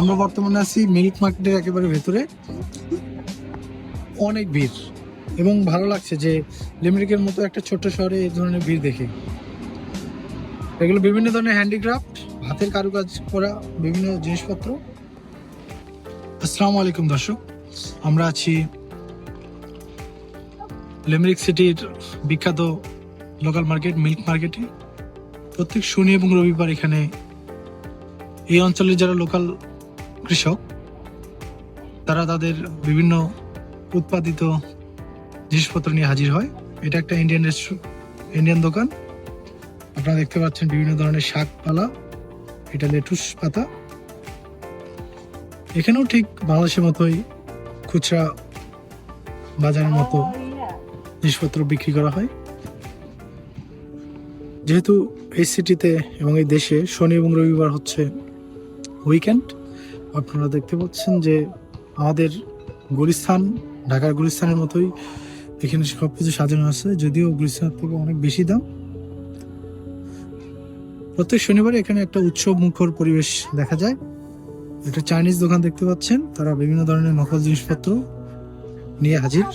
আমরা বর্তমানে আছি মিল্ক মার্কেটের একেবারে ভেতরে। অনেক ভিড়। এবং ভালো লাগছে যে লিমিরিকের মতো একটা ছোট্ট শহরে এই ধরনের ভিড় দেখে। এগুলো বিভিন্ন ধরনের হ্যান্ডিক্রাফট হাতের কারুকাজ করা বিভিন্ন জিনিসপত্র। আসসালামু আলাইকুম দর্শক। আমরা আছি লিমিরিক সিটির বিখ্যাত লোকাল মার্কেট, মিল্ক মার্কেটে। প্রত্যেক শনি এবং রবিবার এখানে এই অঞ্চলের যারা লোকাল কৃষক, তারা তাদের বিভিন্ন উৎপাদিত জিনিসপত্র নিয়ে হাজির হয়। এটা একটা ইন্ডিয়ান ইন্ডিয়ান দোকান। আপনারা দেখতে পাচ্ছেন বিভিন্ন ধরনের শাকপালা এটা লেটুস পাতা। এখানেও ঠিক বাংলাদেশের মতোই খুচরা বাজারের মতো জিনিসপত্র বিক্রি করা হয়। যেহেতু এই সিটিতে এবং এই দেশে শনি এবং রবিবার হচ্ছে উইকেন্ড আপনারা দেখতে পাচ্ছেন যে আমাদের গুলিস্তান, ঢাকার গুলিস্তানের মতোই এখানে সব কিছু সাজানো আছে, যদিও গুলিস্তানের থেকে অনেক বেশি দাম। প্রত্যেক শনিবারে এখানে একটা উৎসব মুখর পরিবেশ দেখা যায়। একটা চাইনিজ দোকান দেখতে পাচ্ছেন, তারা বিভিন্ন ধরনের নকল জিনিসপত্র নিয়ে হাজির।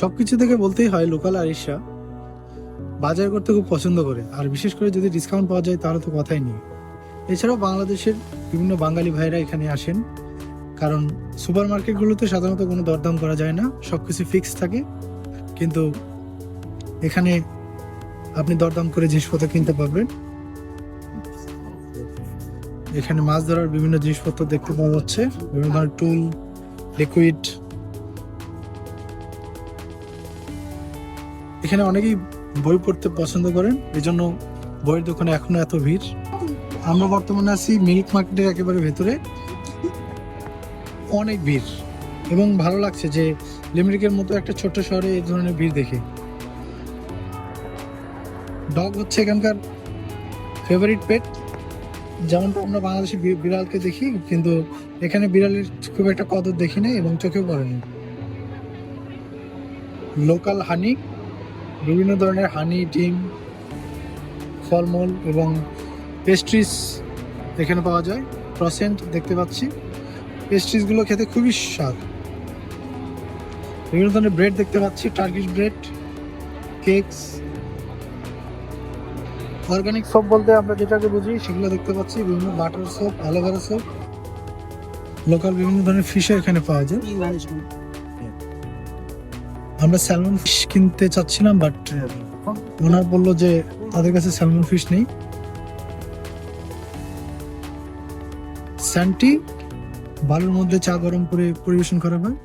সবকিছু থেকে বলতেই হয়, লোকাল আরিশা বাজার করতে খুব পছন্দ করে। আর বিশেষ করে যদি ডিসকাউন্ট পাওয়া যায়, তাহলে তো কথাই নেই। এছাড়াও বাংলাদেশের বিভিন্ন বাঙালি ভাইরা এখানে আসেন। কারণ সুপার মার্কেটগুলোতে সাধারণত কোনো দরদাম করা যায় না সব কিছু ফিক্স থাকে। কিন্তু এখানে আপনি দরদাম করে জিনিসপত্র কিনতে পারবেন। এখানে মাছ ধরার বিভিন্ন জিনিসপত্র দেখতে পাওয়া যাচ্ছে। বিভিন্ন ধরনের টুল লিকুইড এখানে অনেকেই বই পড়তে পছন্দ করেন এই জন্য বইয়ের দোকানে এখনও এত ভিড়। আমরা বর্তমানে আছি মিল্ক মার্কেটের একেবারে ভেতরে। অনেক ভিড়। এবং ভালো লাগছে যে লিমিরিকের মতো একটা ছোট্ট শহরে এই ধরনের ভিড় দেখে। ডগ হচ্ছে এখানকার ফেভারিট পেট যেমনটা আমরা বাংলাদেশে বিড়ালকে দেখি, কিন্তু এখানে বিড়ালের খুব একটা কদর দেখি না এবং চোখেও পড়েনি লোকাল হানি বিভিন্ন ধরনের হানি ডিম, ফলমূল এবং পেস্ট্রিজ এখানে পাওয়া যায়। ক্রসেন্ট দেখতে পাচ্ছি। পেস্ট্রিজগুলো খেতে খুবই স্বাদ। বিভিন্ন ধরনের ব্রেড দেখতে পাচ্ছি Turkish bread cakes organic soap বলতে আমরা যেটাকে বুঝি, সেগুলো দেখতে পাচ্ছি। বিভিন্ন butter soap aloe vera soap local বিভিন্ন ধরনের ফিশও এখানে পাওয়া যায়। আমরা স্যালমন ফিশ কিনতে চাচ্ছিলাম বাট ওনার বলল যে তাদের কাছে স্যালমন ফিশ নেই। স্যান্টি বালুর মধ্যে চা গরম করে পরিবেশন করা হয়।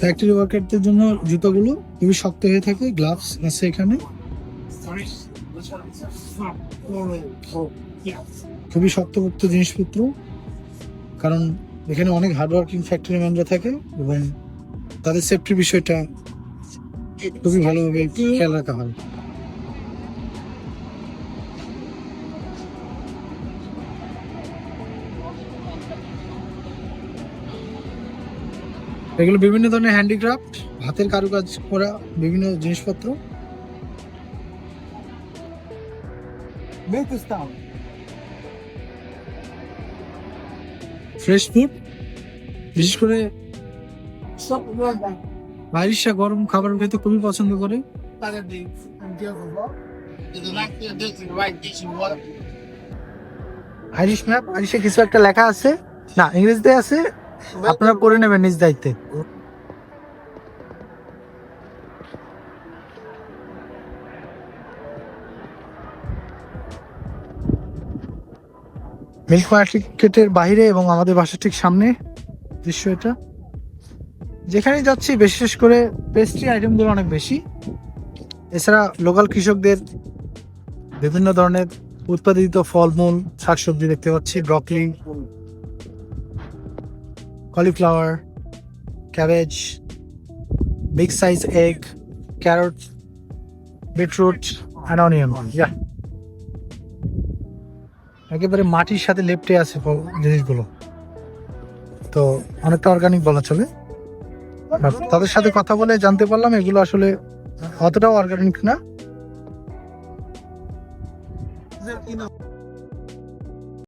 ফ্যাক্টরি ওয়ার্কারদের জন্য জুতোগুলো খুবই শক্ত হয়ে থাকে গ্লাভস আছে এখানে। খুবই শক্তপোক্ত জিনিসপত্র, কারণ এখানে অনেক হার্ডওয়ার্কিং ফ্যাক্টরি ম্যানরা থাকে এবং তাদের সেফটির বিষয়টা খুবই ভালোভাবে খেয়াল রাখা হয়। এগুলো বিভিন্ন ধরনের হ্যান্ডিক্রাফট হাতের কারুকাজ করা বিভিন্ন জিনিসপত্র। ফ্রেশ ফুড বিশেষ করে আইরিশা গরম খাবার খেতে খুবই পছন্দ করে। আইরিশ ম্যাপ আইরিশে কিছু একটা লেখা আছে? না ইংরেজিতে আছে? আপনারা পড়ে নেবেন নিজ দায়িত্বে। মিল্ক মার্কেটের বাইরে এবং আমাদের বাসার ঠিক সামনে দৃশ্য এটা। যেখানে যাচ্ছি, বিশেষ করে পেস্ট্রি আইটেমগুলো অনেক বেশি। এছাড়া লোকাল কৃষকদের বিভিন্ন ধরনের উৎপাদিত ফলমূল, শাকসবজি দেখতে পাচ্ছি broccoli cauliflower cabbage big size egg carrot beetroot and onion yeah একেবারে মাটির সাথে লেপটে আছে জিনিসগুলো। তো অনেকটা অর্গানিক বলা চলে। তাদের সাথে কথা বলে জানতে পারলাম এগুলো আসলে অতটাও অর্গানিক না।